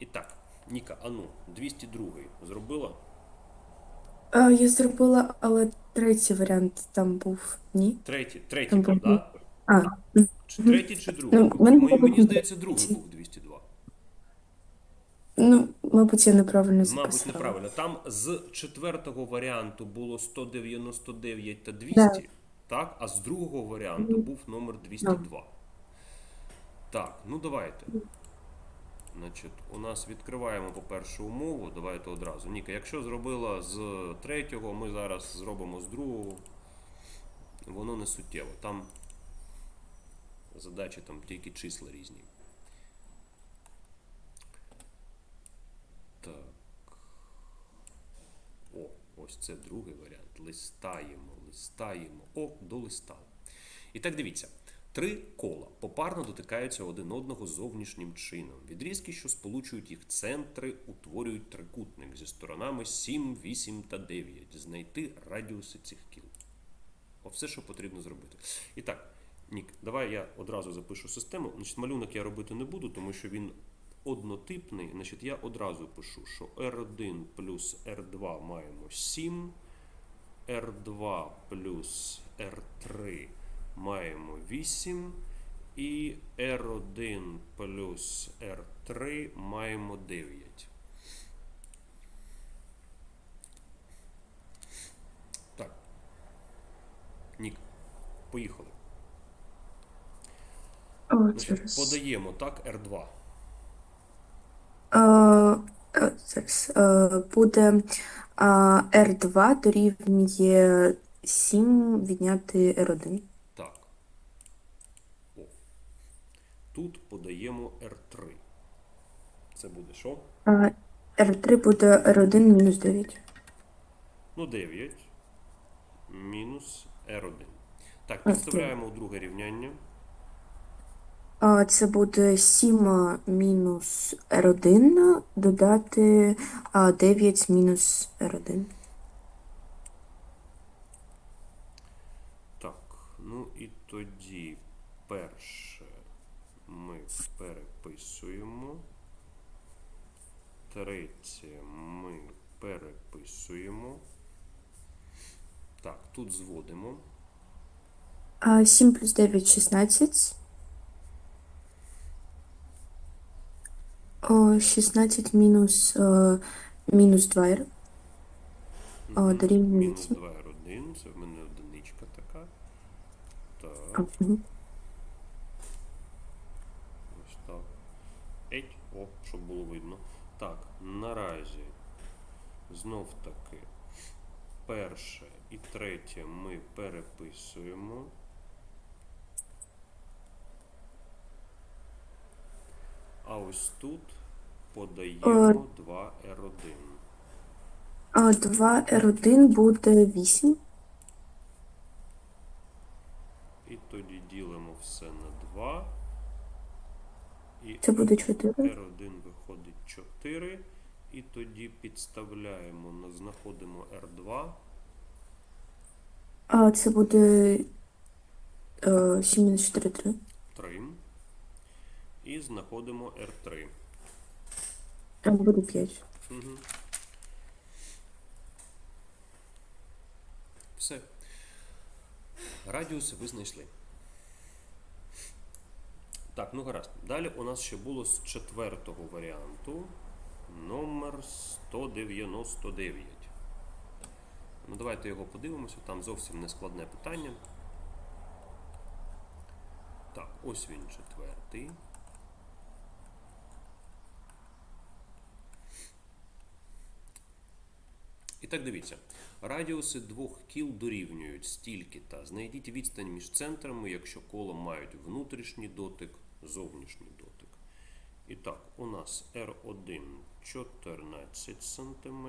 І так, Ніка, ану, 202 зробила? А, я зробила, але третій варіант там був ні. Третій, третій, Там був, був- А, Чи третій, чи другий? Ну, мене Мені, мені здається, другий був 202. ну, мабуть, я неправильно Мабуть, неправильно. Там з четвертого варіанту було 199 та 200, так? А з другого варіанту був номер 202. Так, ну давайте. Значить, у нас відкриваємо по першу умову. Давайте одразу. Ніка, якщо зробила з третього, ми зараз зробимо з другого. Воно не суттєво. Там задачі там тільки числа різні. Так. О, ось це другий варіант. Листаємо, листаємо. О, долистали. І так дивіться. Три кола попарно дотикаються один одного зовнішнім чином. Відрізки, що сполучують їх центри, утворюють трикутник зі сторонами 7, 8 та 9. Знайти радіуси цих кіл. О, все, що потрібно зробити. І так, Нік, давай я одразу запишу систему. Значить, малюнок я робити не буду, тому що він однотипний. Значить, я одразу пишу, що R1 плюс R2 маємо 7, R2 плюс R3 маємо 8, і R1 плюс R3 маємо 9. Так. Нік, поїхали. О, Значить, подаємо так R2. А, е, зараз. Е, буде а, R2 дорівнює 7 відняти R1. Так. О. Тут подаємо R3. Це буде що? А, R3 буде R1 мінус 9. Ну, 9 мінус R1. Так, підставляємо у друге рівняння. Це буде 7 мінус R1 додати 9 мінус R1. Так, ну і тоді перше ми переписуємо. Третє ми переписуємо. Так, тут зводимо. 7 плюс 9 – 16. 16 мінус, е, мінус 2 R. О, дорівнює Мінус 2 R1, це в мене одиничка така. Так, ось так. Еть, о, щоб було видно. Наразі знов таки перше і третє ми переписуємо. А ось тут подаємо 2 R1. А, 2 R1 буде 8. І тоді ділимо все на 2. І Це буде 4. R1 виходить 4. І тоді підставляємо, знаходимо R2. А, це буде е, 7 мінус 4 – 3. 3. І знаходимо R3. Там буде 5. Угу. Все. Радіус ви знайшли. Так, ну гаразд. Далі у нас ще було з четвертого варіанту номер 199. Ну, давайте його подивимося. Там зовсім не складне питання. Так, ось він четвертий. І так дивіться. Радіуси двох кіл дорівнюють стільки та знайдіть відстань між центрами, якщо кола мають внутрішній дотик, зовнішній дотик. І так, у нас R1 14 см,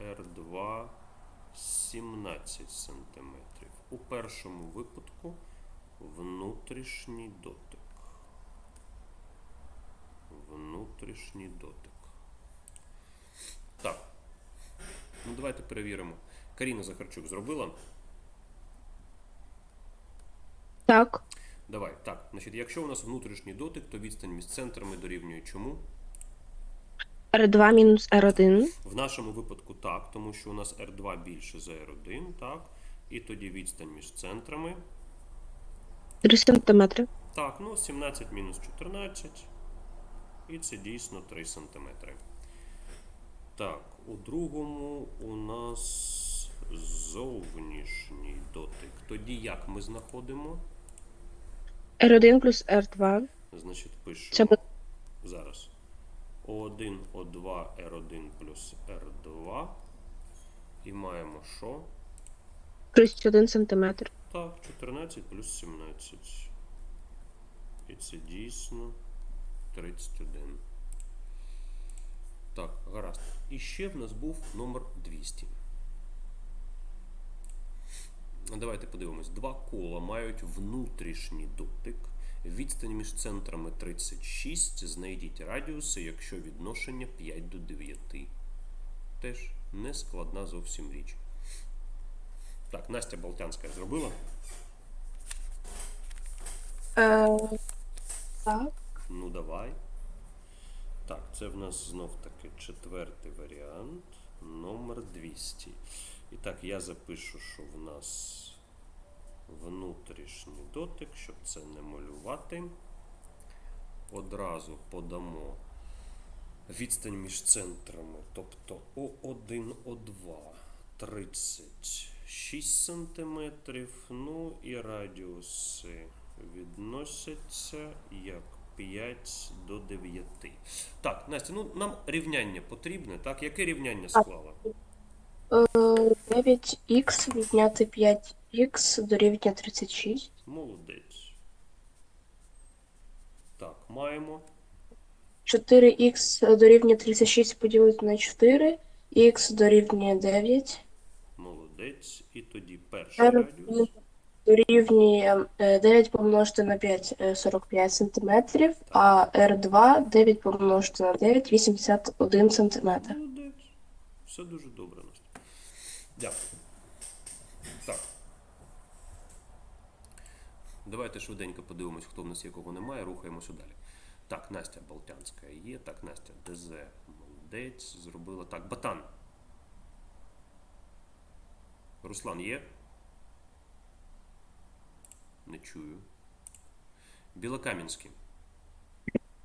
R2 17 см. У першому випадку внутрішній дотик. Внутрішній дотик. Так. Ну, давайте перевіримо. Каріна Захарчук зробила. Так, Давай, так. Значить, якщо у нас внутрішній дотик, то відстань між центрами дорівнює чому? R2 мінус R1. В нашому випадку так, тому що у нас R2 більше за R1, так? І тоді відстань між центрами. 3 см. Так, ну 17 мінус 14. І це дійсно 3 см. Так, у другому у нас зовнішній дотик. Тоді як ми знаходимо? R1 плюс R2. Значить, пишемо Це зараз. O1, O2, R1 плюс R2. І маємо що? 31 см. Так, 14 плюс 17. І це дійсно 31. Так, гаразд. І ще в нас був номер 200. Ну, Давайте подивимось. Два кола мають внутрішній дотик. Відстань між центрами 36. Знайдіть радіуси, якщо відношення 5 до 9. Теж не складна зовсім річ. Так, Настя Болтянська зробила. Е, так. Ну, давай. Так, це в нас знов таки четвертий варіант. Номер 200. І так, я запишу, що в нас внутрішній дотик, щоб це не малювати. Одразу подамо відстань між центрами, тобто О1, О2 36 см. Ну і радіуси відносяться як 5 до 9. Так, Настя, ну нам рівняння потрібне, так? Яке рівняння склала? 9х відняти 5х дорівнює 36. Молодець. Так, маємо. 4х дорівнює 36 поділити на 4, х дорівнює 9, Молодець. І тоді перший R радіус. дорівнює е, 9 помножити на 5 е, 45 см, а R2 9 помножити на 9 81 см. Молодець. Все дуже добре. Дякую. Так. Давайте швиденько подивимось, хто в нас є, кого немає. Рухаємося далі. Так, Настя Болтянська є. Так, Настя ДЗ. Молодець. Зробила. Так, Батан. Руслан є? Не чую. Білокам'янський.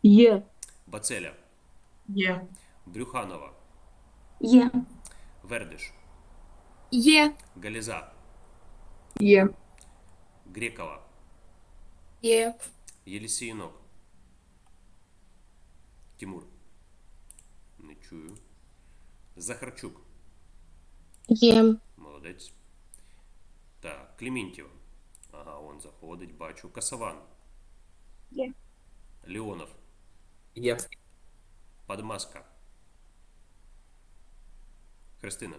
Є. Бацеля. Є. Брюханова. Є. Вердиш. Є. Галіза. Є. Грекова. Є. Єлісіїнок. Тимур. Не чую. Захарчук. Є. Молодець. Так, Клімінтєва. Ага, он заходить, бачу. Касаван. Є. Леонов. Є. Подмаска. Христина.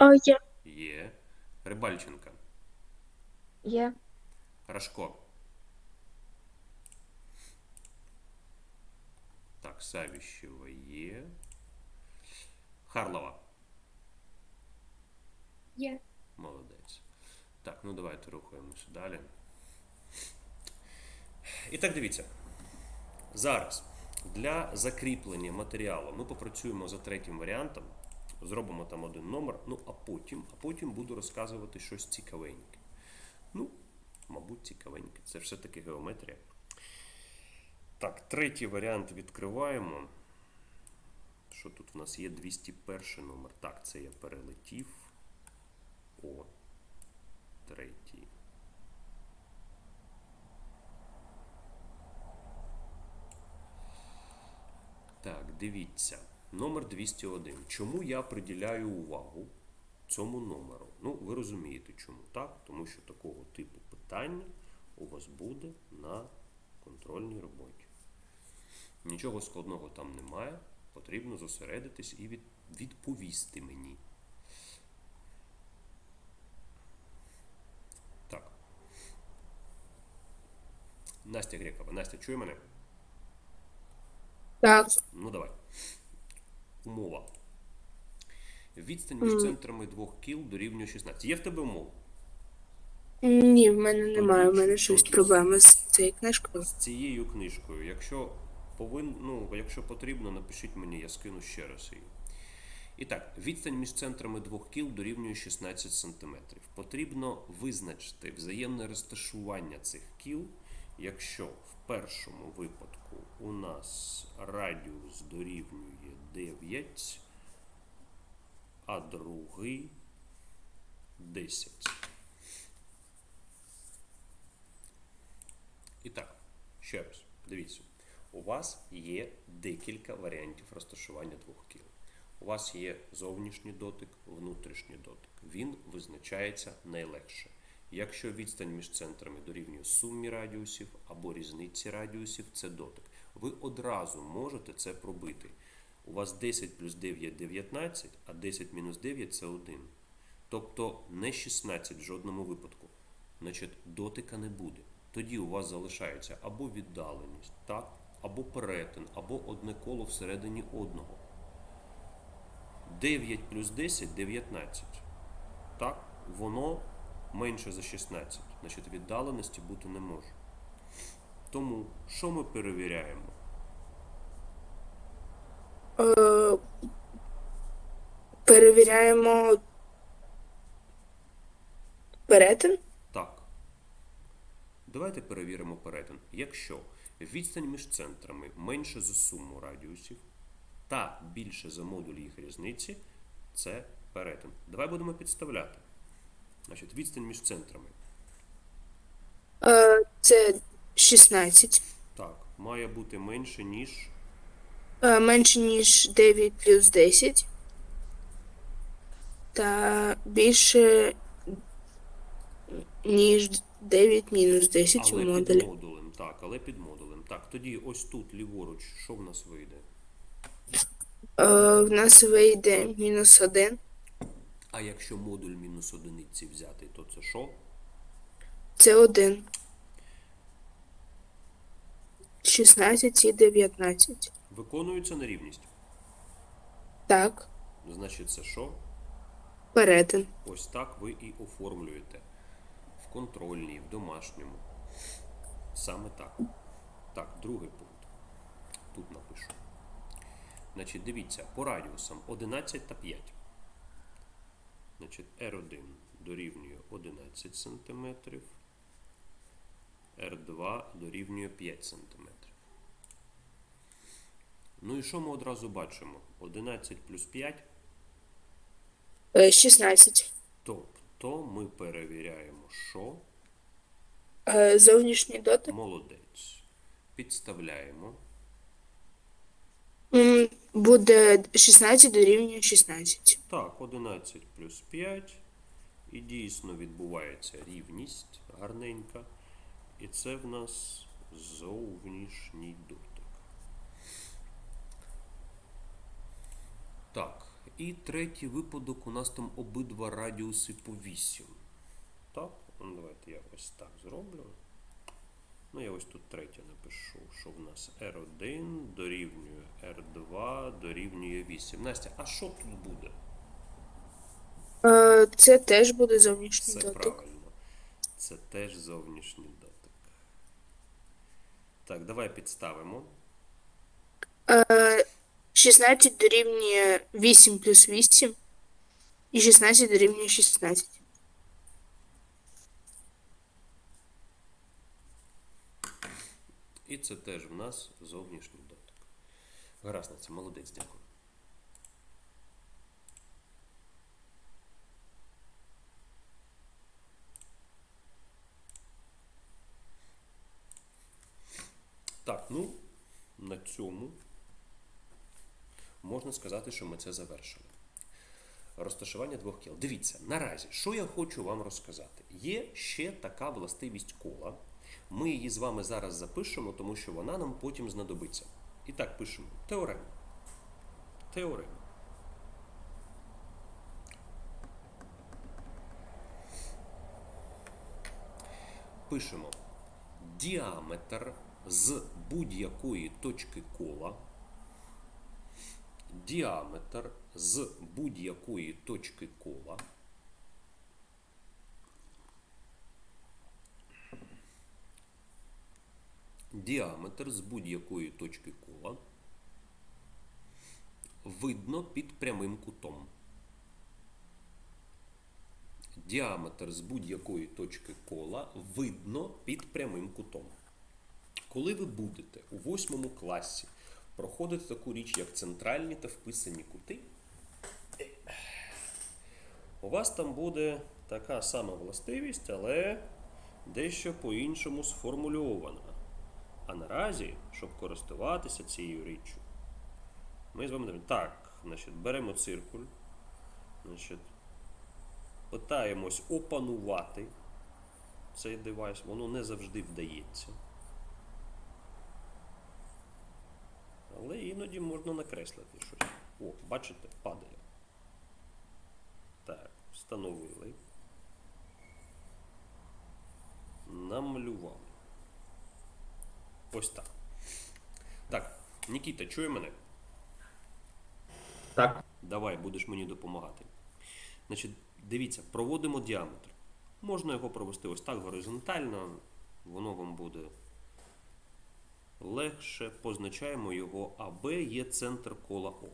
А, є. Є. Рибальченка. Є. Рашко. Так, Савіщева є. Харлова. Є. Молодець. Так, ну давайте рухаємося далі. І так дивіться. Зараз для закріплення матеріалу ми попрацюємо за третім варіантом. Зробимо там один номер, ну а потім, а потім буду розказувати щось цікавеньке. Ну, мабуть, цікавеньке. Це все-таки геометрія. Так, третій варіант відкриваємо. Що тут у нас є 201 номер? Так, це я перелетів. О, третій. Так, дивіться. Номер 201. Чому я приділяю увагу цьому номеру? Ну, ви розумієте чому, так? Тому що такого типу питання у вас буде на контрольній роботі. Нічого складного там немає. Потрібно зосередитись і від, відповісти мені. Так. Настя Грекова. Настя, чує мене? Так. Ну давай. Умова. Відстань між центрами двох кіл дорівнює 16. Є в тебе умова? Ні, в мене немає. В мене щось проблеми з цією книжкою. З цією книжкою. Якщо Повин, ну, якщо потрібно, напишіть мені, я скину ще раз її. І так, відстань між центрами двох кіл дорівнює 16 см. Потрібно визначити взаємне розташування цих кіл, якщо в першому випадку у нас радіус дорівнює 9, а другий 10. І так, ще раз, дивіться. У вас є декілька варіантів розташування двох кіл. У вас є зовнішній дотик, внутрішній дотик. Він визначається найлегше. Якщо відстань між центрами дорівнює сумі радіусів або різниці радіусів, це дотик. Ви одразу можете це пробити. У вас 10 плюс 9 19, а 10 мінус 9 це 1. Тобто не 16 в жодному випадку. Значить, дотика не буде. Тоді у вас залишається або віддаленість, так, або перетин, або одне коло всередині одного. 9 плюс 10 19. Так, воно менше за 16. Значить, віддаленості бути не може. Тому що ми перевіряємо? Е, перевіряємо перетин. Так. Давайте перевіримо перетин. Якщо відстань між центрами менше за суму радіусів та більше за модуль їх різниці, це перетин. Давай будемо підставляти. Значить, відстань між центрами. Е, це 16. Так, має бути менше, ніж. Е, менше, ніж 9 плюс 10. Та більше, ніж 9 мінус 10 у Але під модулі. модулем. Так, але під модулем. Так, тоді ось тут ліворуч, що в нас вийде? Е, в нас вийде мінус 1. А якщо модуль мінус одиниці взяти, то це що? Це 1. 16 і 19. Виконується нерівність. Так, Значить, це що? перетин. Ось так ви і оформлюєте в контрольній, в домашньому. Саме так. Так, другий пункт. Тут напишу. Значить, дивіться, по радіусам 11 та 5. Значить, R1 дорівнює 11 см. R2 дорівнює 5 см. Ну і що ми одразу бачимо? 11 плюс 5 Е, 16. Тобто ми перевіряємо, що Е, зовнішній дотик. молодець. Підставляємо. Буде 16 дорівнює 16. Так, 11 плюс 5. І дійсно відбувається рівність гарненька. І це в нас зовнішній дотик. Так, і третій випадок у нас там обидва радіуси по 8. Так, ну давайте я ось так зроблю. Ну, я ось тут третє напишу, що в нас R1 дорівнює R2 дорівнює 8. Настя, а що тут буде? Е, Це теж буде зовнішній Це дотик. правильно. Це теж зовнішній дотик. Так, давай підставимо. Е, 16 дорівнює 8 плюс 8. І 16 дорівнює 16. І це теж в нас зовнішній дотик. Гаразд, це молодець, дякую. Так, ну, на цьому можна сказати, що ми це завершили. Розташування двох кіл. Дивіться, наразі, що я хочу вам розказати? Є ще така властивість кола. Ми її з вами зараз запишемо, тому що вона нам потім знадобиться. І так пишемо теорема. Теорема. Пишемо діаметр з будь-якої точки кола. Діаметр з будь-якої точки кола. Діаметр з будь-якої точки кола видно під прямим кутом. Діаметр з будь-якої точки кола видно під прямим кутом. Коли ви будете у восьмому класі проходити таку річ, як центральні та вписані кути, у вас там буде така сама властивість, але дещо по-іншому сформульована. А наразі, щоб користуватися цією річчю, ми з вами дивимо. Так, значить, беремо циркуль, значить, питаємось опанувати цей девайс, воно не завжди вдається. Але іноді можна накреслити щось. О, бачите, падає. Так, встановили. Ось так. Так, Нікіта, чує мене? Так. Давай, будеш мені допомагати. Значить, дивіться, проводимо діаметр. Можна його провести ось так горизонтально, воно вам буде легше. Позначаємо його АБ є центр кола О.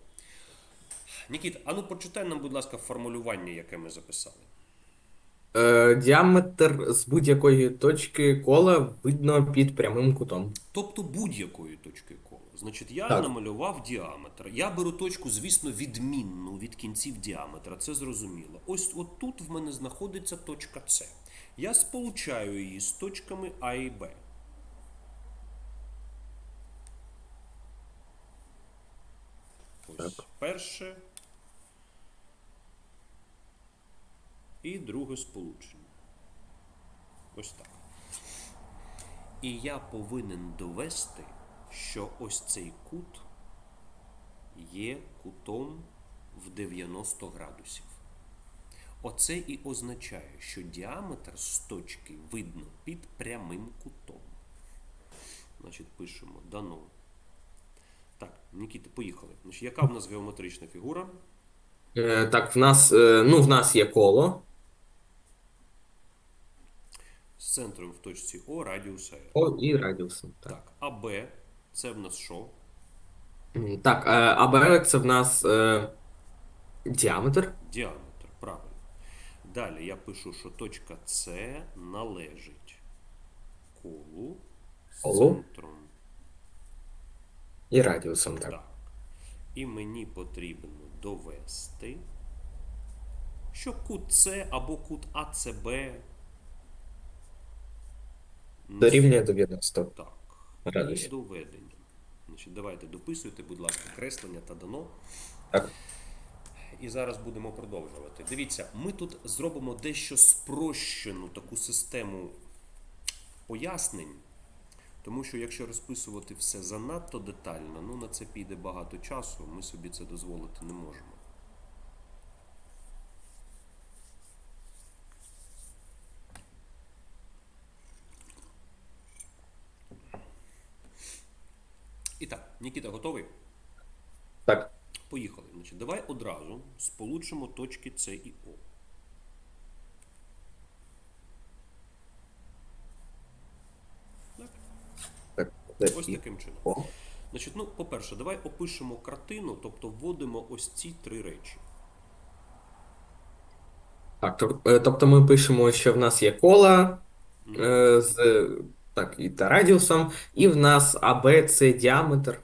Нікіта, а ну прочитай нам, будь ласка, формулювання, яке ми записали. Е, діаметр з будь-якої точки кола видно під прямим кутом. Тобто будь-якої точки кола. Значить, я Так. намалював діаметр. Я беру точку, звісно, відмінну від кінців діаметра. Це зрозуміло. Ось от тут в мене знаходиться точка С. Я сполучаю її з точками А і Б. Ось Так. перше і друге сполучення. Ось так. І я повинен довести, що ось цей кут є кутом в 90 градусів. Оце і означає, що діаметр з точки видно під прямим кутом. Значить, пишемо дано. Так, Нікіта, поїхали. Значить, яка в нас геометрична фігура? Е, так, в нас, е, ну, в нас є коло, З центром в точці О радіуса R. О і радіусом. Так, Так, а Б це в нас що? Так е, АБ це в нас е, діаметр. Діаметр, правильно. Далі я пишу, що точка С належить колу з Колу. центром. І радіусом, так. Так. І мені потрібно довести, що кут С або кут АЦБ Дорівнює 90. Так. І доведення. Значить, давайте дописуйте, будь ласка, креслення та дано. Так. І зараз будемо продовжувати. Дивіться, ми тут зробимо дещо спрощену таку систему пояснень, тому що якщо розписувати все занадто детально, ну на це піде багато часу, ми собі це дозволити не можемо. І так, Нікіта, готовий? Так. Поїхали. Значить, давай одразу сполучимо точки С і О. Так? Так, Ось таким чином. О. Значить, ну, по-перше, давай опишемо картину, тобто вводимо ось ці три речі. Так, е, тобто ми пишемо, що в нас є кола е, з так, і та радіусом, і в нас АБ це діаметр,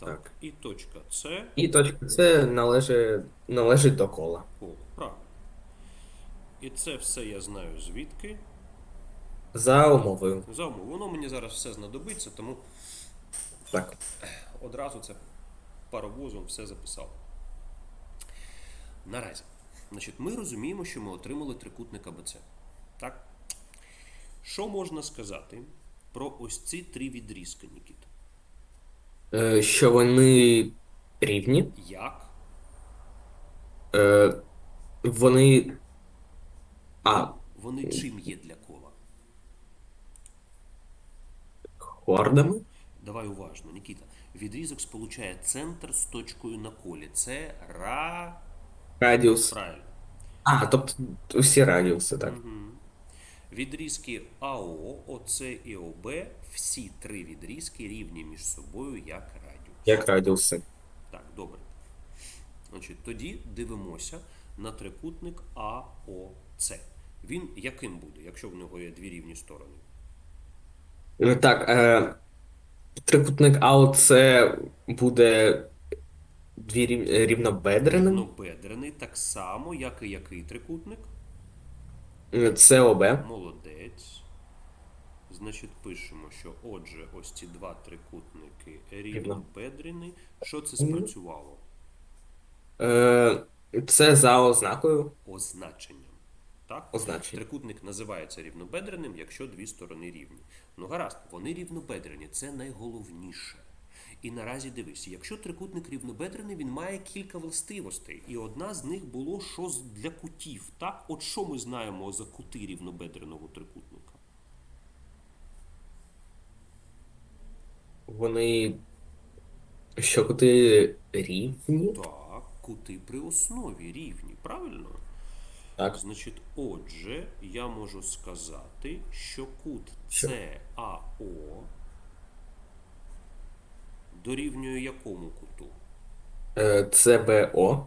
Так. І точка С і точка С належить, належить до кола. коло. Правильно. І це все я знаю звідки. За умовою. За умов. Воно мені зараз все знадобиться, тому Так. одразу це паровозом все записав. Наразі. Значить, ми розуміємо, що ми отримали трикутник АБЦ. Так? Що можна сказати про ось ці три відрізки, Нікіта? Е, Що вони рівні, Як? е, вони. А, Вони чим є для кола? хордами? Давай уважно, Нікіта. Відрізок сполучає центр з точкою на колі. Це ра. Радіус. Правильно. А, тобто усі радіуси, так. Мгм. Відрізки АО, ОЦ і ОБ, всі три відрізки рівні між собою як радіус. Як радіуси. Так, добре. Значить, тоді дивимося на трикутник АОЦ. Він яким буде, якщо в нього є дві рівні сторони? Ну, Так, е, трикутник АОЦ буде дві рів- рівнобедреним. Рівнобедрений так само, як і який трикутник? СОБ. Молодець. Значить, пишемо, що отже, ось ці два трикутники рівнобедрені. Що це спрацювало? Е, Це за ознакою Означенням. Так? означень. Трикутник називається рівнобедреним, якщо дві сторони рівні. Ну гаразд, вони рівнобедрені, це найголовніше. І наразі дивись, якщо трикутник рівнобедрений, він має кілька властивостей. І одна з них було що для кутів. Так, от що ми знаємо за кути рівнобедреного трикутника? Вони що кути рівні? Так, кути при основі рівні, правильно? Так. Значить, отже, я можу сказати, що кут Що? Дорівнює якому куту? Е, ЦБО.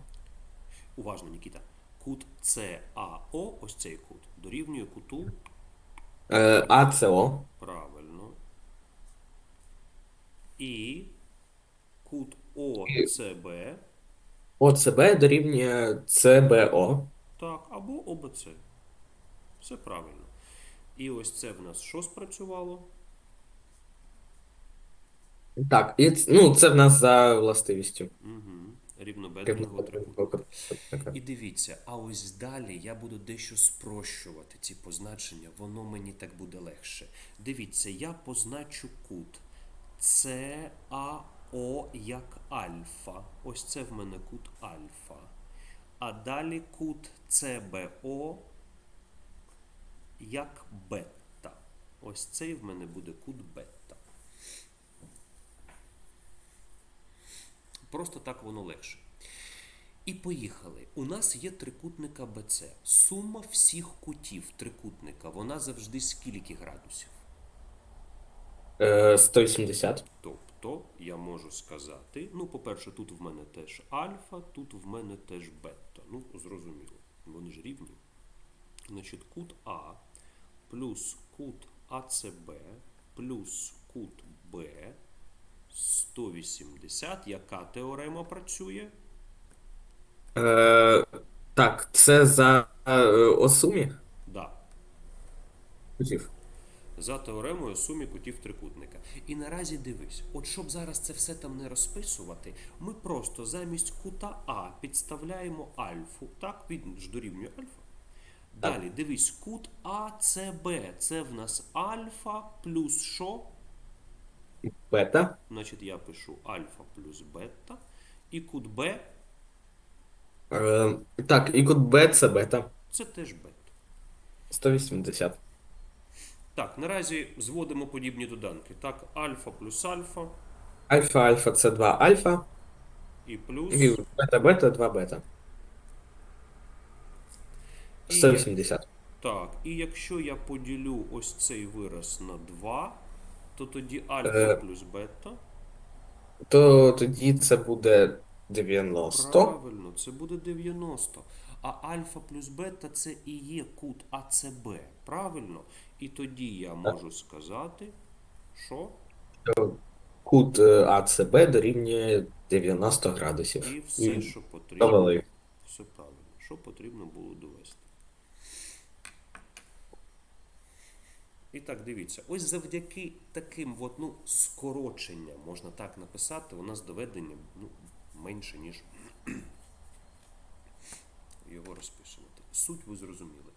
Уважно, Нікіта. Кут ЦАО, ось цей кут, дорівнює куту Е, АЦО. правильно. І кут ОЦБ, ОЦБ дорівнює ЦБО. так, або ОБЦ. Все правильно. І ось це в нас що спрацювало? Так, і ц- ну, це в нас за властивістю. Угу. Рівнобедреного трикутника. І дивіться, а ось далі я буду дещо спрощувати ці позначення, воно мені так буде легше. Дивіться, я позначу кут ЦАО як альфа. Ось це в мене кут альфа. А далі кут ЦБО як бета. Ось цей в мене буде кут бета. Просто так воно легше. І поїхали. У нас є трикутник АБЦ. Сума всіх кутів трикутника, вона завжди скільки градусів? Е, 180. Тобто я можу сказати, ну, по-перше, тут в мене теж альфа, тут в мене теж бета. Ну, зрозуміло, вони ж рівні. Значить, кут А плюс кут АЦБ плюс кут Б 180. Яка теорема працює? Е, так, це за е, осумі Да. кутів. за теоремою сумі кутів трикутника. І наразі дивись, от щоб зараз це все там не розписувати, ми просто замість кута А підставляємо альфу. Так, він ж дорівнює альфа. Далі дивись, кут АЦБ. Це в нас альфа плюс що? Бета. Значить, я пишу альфа плюс бета. І кут Б Е, так, і кут Б це бета. це теж бета. 180. Так, наразі зводимо подібні доданки. Так, альфа плюс альфа Альфа, альфа це 2 альфа. і плюс. І бета, бета, 2 бета. І- 180. Так, і якщо я поділю ось цей вираз на 2, то тоді альфа Е. плюс бета. То тоді це буде 90. Правильно, це буде 90. А альфа плюс бета це і є кут АЦБ. Правильно? І тоді я можу сказати, що Кут е, АЦБ дорівнює 90 градусів. і все, що потрібно. довели. Все правильно. Що потрібно було довести. І так, дивіться, ось завдяки таким от, ну, скороченням, можна так написати, у нас доведення ну, менше, ніж його розписувати. Суть ви зрозуміли.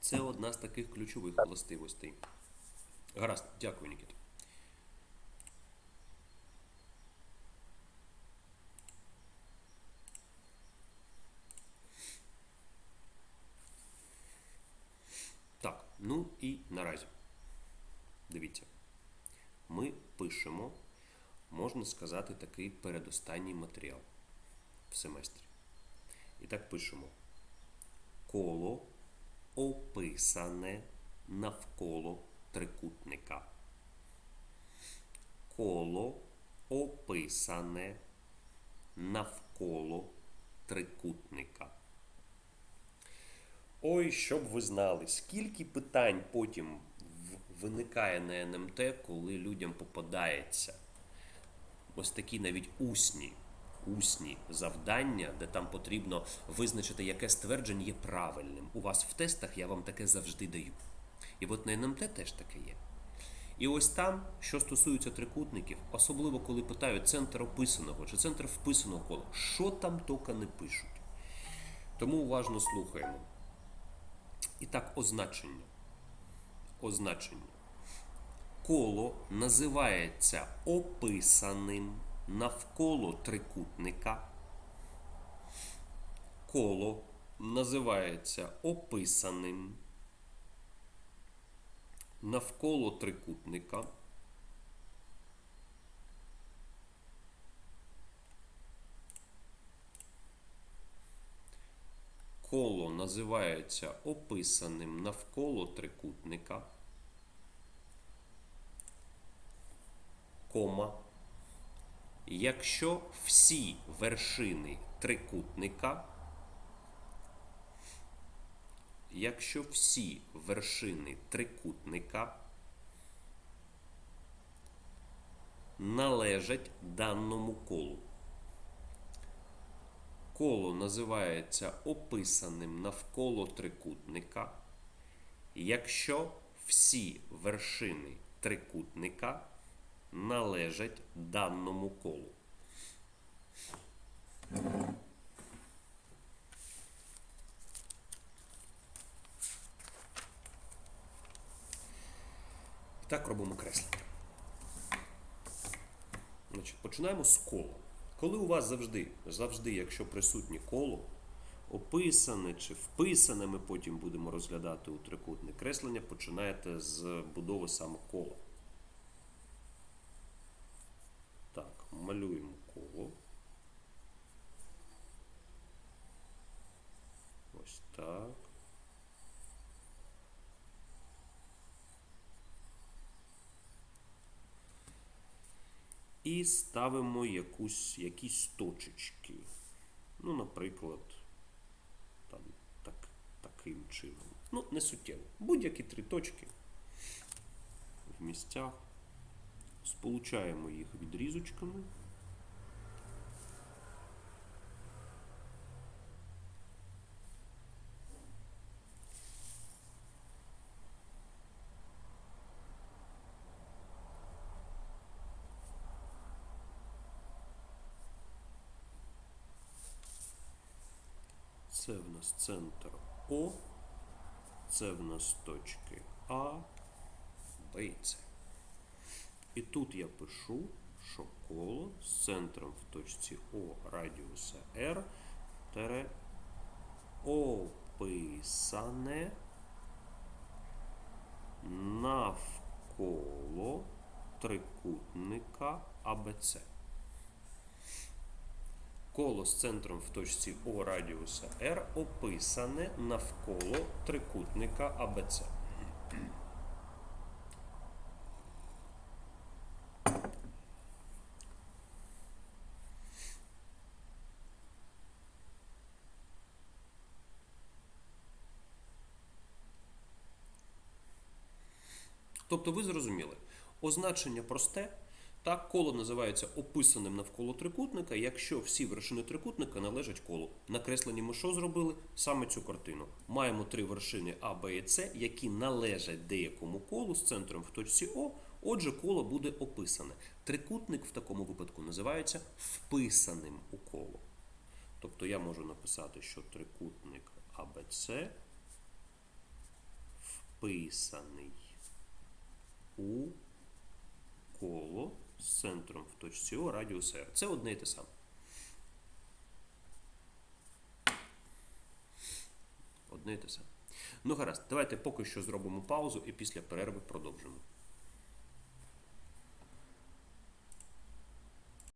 Це одна з таких ключових властивостей. Гаразд, дякую, Нікіта. Так, ну і наразі. Дивіться. Ми пишемо, можна сказати, такий передостанній матеріал в семестрі. І так пишемо. Коло описане навколо трикутника. Коло описане навколо трикутника. Ой, щоб ви знали, скільки питань потім виникає на НМТ, коли людям попадається ось такі навіть усні, усні завдання, де там потрібно визначити, яке ствердження є правильним. У вас в тестах я вам таке завжди даю. І от на НМТ теж таке є. І ось там, що стосується трикутників, особливо коли питають центр описаного чи центр вписаного кола, що там тільки не пишуть. Тому уважно слухаємо. І так, означення. Означення. Коло називається описаним навколо трикутника. Коло називається описаним навколо трикутника. Коло називається описаним навколо трикутника. Кома. Якщо всі вершини трикутника, якщо всі вершини трикутника належать даному колу. Коло називається описаним навколо трикутника, якщо всі вершини трикутника належать даному колу. Так робимо креслення. Значить, починаємо з кола. Коли у вас завжди, завжди, якщо присутнє коло, описане чи вписане, ми потім будемо розглядати у трикутне креслення, починаєте з будови саме кола. Так, малюємо коло. Ось так. І ставимо якусь, якісь точечки. Ну, наприклад, там, так, таким чином. Ну, не суттєво. Будь-які три точки в місцях. Сполучаємо їх відрізочками. Це в нас центр О, це в нас точки А, Б і С. І тут я пишу, що коло з центром в точці О радіуса R тере описане навколо трикутника АБЦ. Коло з центром в точці О радіуса R описане навколо трикутника АБЦ. Тобто ви зрозуміли, означення просте. Так, коло називається описаним навколо трикутника, якщо всі вершини трикутника належать колу. На кресленні ми що зробили? Саме цю картину. Маємо три вершини А, Б і С, які належать деякому колу з центром в точці О. Отже, коло буде описане. Трикутник в такому випадку називається вписаним у коло. Тобто я можу написати, що трикутник АБЦ вписаний у коло з центром в точці О радіус R. Це одне і те саме. Одне і те саме. Ну гаразд, давайте поки що зробимо паузу і після перерви продовжимо.